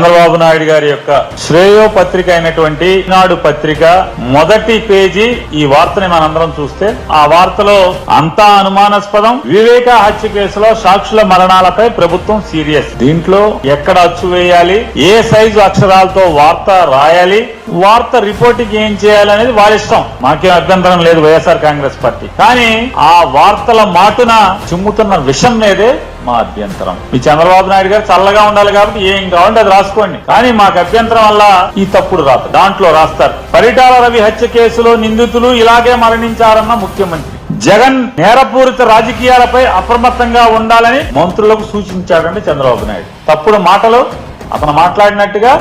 చంద్రబాబు నాయుడు గారి యొక్క శ్రేయో పత్రిక అయినటువంటి ఈనాడు పత్రిక మొదటి పేజీ ఈ వార్తని మనందరం చూస్తే ఆ వార్తలో అంతా అనుమానాస్పదం. వివేక హత్య కేసులో సాక్షుల మరణాలపై ప్రభుత్వం సీరియస్. దీంట్లో ఎక్కడ అచ్చు వేయాలి? ఏ సైజు అక్షరాలతో వార్త రాయాలి? వార్త రిపోర్టింగ్ ఏం చేయాలనేది వాళ్ళ ఇష్టం. మాకేం అభ్యంతరం లేదు వైఎస్ఆర్ కాంగ్రెస్ పార్టీ. కానీ ఆ వార్తల మాటున చిమ్ముతున్న విషం మీదే మా అభ్యంతరం. మీ చంద్రబాబు నాయుడు గారు చల్లగా ఉండాలి కాబట్టి ఏం కావాలంటే అది రాసుకోండి. కానీ మాకు అభ్యంతరం వల్ల ఈ తప్పుడు రాత. దాంట్లో రాస్తారు. పరిటాల రవి హత్య కేసులో నిందితులు ఇలాగే మరణించారన్న ముఖ్యమంత్రి. జగన్ నేరపూరిత రాజకీయాలపై అప్రమత్తంగా ఉండాలని మంత్రులకు సూచించాడండి చంద్రబాబు నాయుడు. తప్పుడు మాటలు అతను మాట్లాడినట్టుగా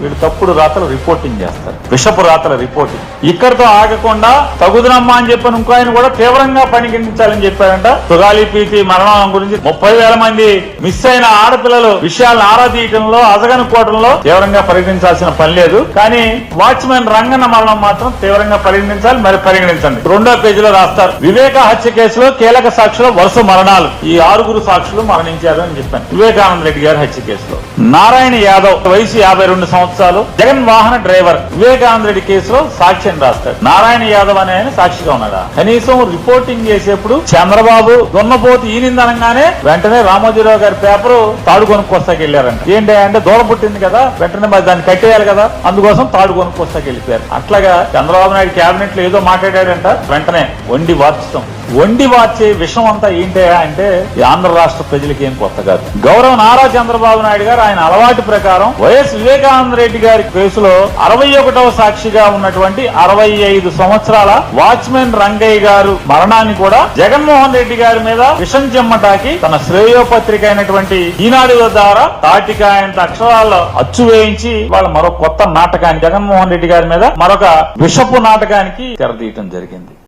వీళ్ళు తప్పుడు రాతలు రిపోర్టింగ్ చేస్తారు. విషపు రాతల రిపోర్టింగ్ ఇక్కడితో ఆగకుండా తగుదనమ్మా అని చెప్పిన ఇంకో ఆయన కూడా తీవ్రంగా పరిగణించాలని చెప్పారంట. సుగాలి పీతి మరణం గురించి ముప్పై వేల మంది మిస్ అయిన ఆడపిల్లలు విషయాలను ఆరా తీయటంలో అజగనుకోవడంలో తీవ్రంగా పరిగణించాల్సిన పని లేదు. కానీ వాచ్మెన్ రంగన్న మరణం మాత్రం తీవ్రంగా పరిగణించాలి మరి పరిగణించండి. రెండో పేజీలో రాస్తారు. వివేక హత్య కేసులో కీలక సాక్షులు వరుస మరణాలు. ఈ ఆరుగురు సాక్షులు మరణించారు అని చెప్పాను. వివేకానంద రెడ్డి గారి హత్య కేసులో. నారాయణ యాదవ్ వయసు యాభై రెండు సంవత్సరాలు. జగన్ వాహన డ్రైవర్ వివేకానంద రెడ్డి కేసులో సాక్ష్యం రాస్తాడు. నారాయణ యాదవ్ అనే ఆయన సాక్షిగా ఉన్నాడా? కనీసం రిపోర్టింగ్ చేసేప్పుడు చంద్రబాబు దున్నపోతు ఈనిందనగానే వెంటనే రామోజీరావు గారి పేపర్ తాడు కొనుక్కొస్తాకి వెళ్ళారంట. ఏంటి అంటే దూరం పుట్టింది కదా వెంటనే మరి దాన్ని కట్టేయాలి కదా అందుకోసం తాడు కొనుక్కొస్తాకి వెళ్ళిపోయారు. అట్లాగా చంద్రబాబు నాయుడు కేబినెట్లో ఏదో మాట్లాడాడంట వెంటనే వండి వార్చుతాం వండి వార్చే విషయం అంతా ఏంటయా అంటే ఆంధ్ర రాష్ట్ర ప్రజలకి ఏం కొత్త కాదు. గౌరవ నారా చంద్రబాబు నాయుడు గారు ఆయన అలవాటు ప్రకారం వైఎస్ వివేకానంద రెడ్డి గారి కేసులో అరవై ఒకటవ సాక్షిగా ఉన్నటువంటి అరవై ఐదు సంవత్సరాల వాచ్మెన్ రంగయ్య గారు మరణాన్ని కూడా జగన్మోహన్ రెడ్డి గారి మీద విషం చెమ్మటాకి తన శ్రేయోపత్రిక అయినటువంటి ఈనాడు ద్వారా తాటికాయంత అక్షరాల్లో అచ్చు వేయించి వాళ్ళ మరో కొత్త నాటకాన్ని జగన్మోహన్ రెడ్డి గారి మీద మరొక విషపు నాటకానికి తెరదీయటం జరిగింది.